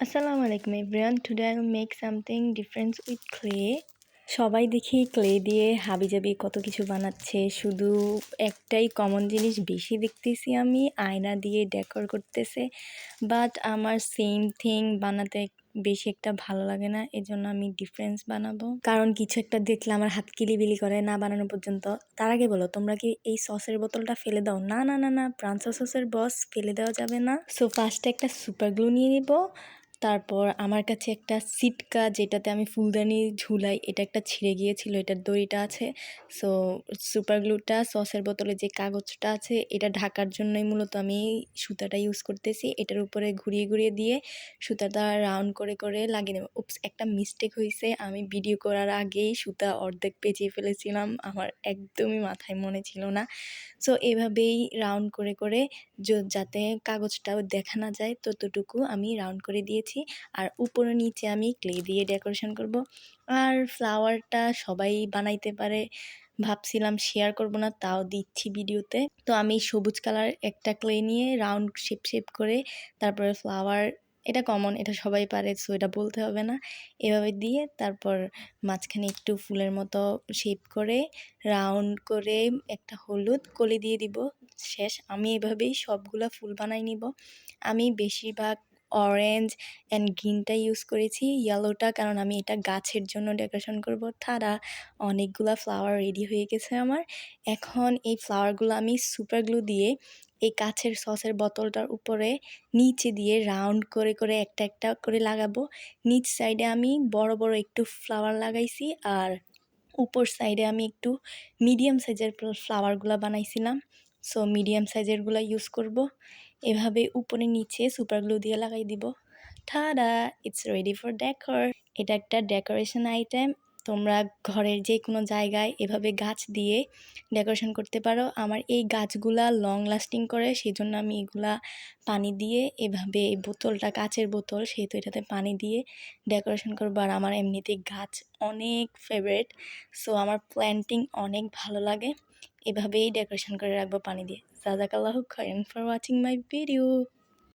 Assalamu alaikum, everyone. Today I will make something different with clay. সবাই দেখি clay দিয়ে হাবিজাবি কত কিছু বানাচ্ছে। শুধু একটাই কমন জিনিস বেশি দেখতেছি আমি, আয়না দিয়ে ডেকোর করতেছে। বাট আমার সেম থিং বানাতে বেশি একটা ভালো লাগে না, এজন্য আমি ডিফারেন্স বানাবো। কারণ কিছু একটা দেখলে আমার হাত কিলিবিলি করে না বানানো পর্যন্ত। তার আগে বলো, তোমরা কি এই সসের বোতলটা ফেলে দাও? না না না না প্রান্সা সসের বস ফেলে দেওয়া যাবে না। সো ফার্স্টে একটা সুপার গ্লু নিয়ে নিব। তারপর আমার কাছে একটা সিটকা যেটাতে আমি ফুলদানি ঝুলাই, এটা একটা ছিঁড়ে গিয়েছিল, এটার দড়িটা আছে। সো সুপার গ্লুটা সসের বোতলে যে কাগজটা আছে, এটা ঢাকার জন্যই মূলত আমি সুতাটা ইউজ করতেছি। এটার উপরে ঘুরিয়ে ঘুরিয়ে দিয়ে সুতাটা রাউন্ড করে করে লাগিয়ে নেব। উপস একটা মিস্টেক হয়েছে আমি ভিডিও করার আগেই সুতা অর্ধেক পেঁচিয়ে ফেলেছিলাম। আমার একদমই মাথায় মনে ছিল না। সো এভাবেই রাউন্ড করে করে যাতে কাগজটাও দেখা না যায়, ততটুকু আমি রাউন্ড করে দিয়েছি। আর উপরে নিচে আমি ক্লে দিয়ে ডেকোরেশন করব। আর ফ্লাওয়ারটা সবাই বানাইতে পারে, ভাবছিলাম শেয়ার করব না, তাও দিচ্ছি ভিডিওতে। তো আমি সবুজ কালার একটা ক্লে নিয়ে রাউন্ড শেপ শেপ করে তারপরে ফ্লাওয়ার, এটা কমন, এটা সবাই পারে, সো এটা বলতে হবে না। এভাবে দিয়ে তারপর মাঝখানে একটু ফুলের মতো শেপ করে, রাউন্ড করে একটা হলুদ কলি দিয়ে দিব। শেষ, আমি এভাবেই সবগুলা ফুল বানাই নিব। আমি বেশিরভাগ অরেঞ্জ অ্যান্ড গ্রিনটা ইউজ করেছি। ইয়েলোটা কারণ আমি এটা গাছের জন্য ডেকোরেশন করব। তারা অনেকগুলা ফ্লাওয়ার রেডি হয়ে গেছে আমার। এখন এই ফ্লাওয়ারগুলো আমি সুপার গ্লু দিয়ে এই কাছের সসের বোতলটার উপরে নিচে দিয়ে রাউন্ড করে করে একটা একটা করে লাগাবো। নিচ সাইডে আমি বড় বড় একটু ফ্লাওয়ার লাগাইছি আর উপর সাইডে আমি একটু মিডিয়াম সাইজের ফ্লাওয়ারগুলো বানাইছিলাম। সো মিডিয়াম সাইজেরগুলো ইউজ করব। এভাবে উপরে নিচে সুপার গ্লু দিয়ে লাগাই দিব। ঠাডা ইটস রেডি ফর ডেকোর এটা একটা ডেকোরেশন আইটেম তোমরা ঘরের যে কোনো জায়গায় এভাবে গাছ দিয়ে ডেকোরেশন করতে পারো। আমার এই গাছগুলা লং লাস্টিং করে সেই জন্য আমি এগুলা পানি দিয়ে এভাবে এই বোতলটা, কাচের বোতল, সেহেতু এটাতে পানি দিয়ে ডেকোরেশন করব। আর আমার এমনিতেই গাছ অনেক ফেভারেট সো আমার প্ল্যান্টিং অনেক ভালো লাগে। এভাবেই ডেকোরেশন করে রাখব পানি দিয়ে। জাজাকাল্লাহ খাইন ফর ওয়াচিং মাই ভিডিও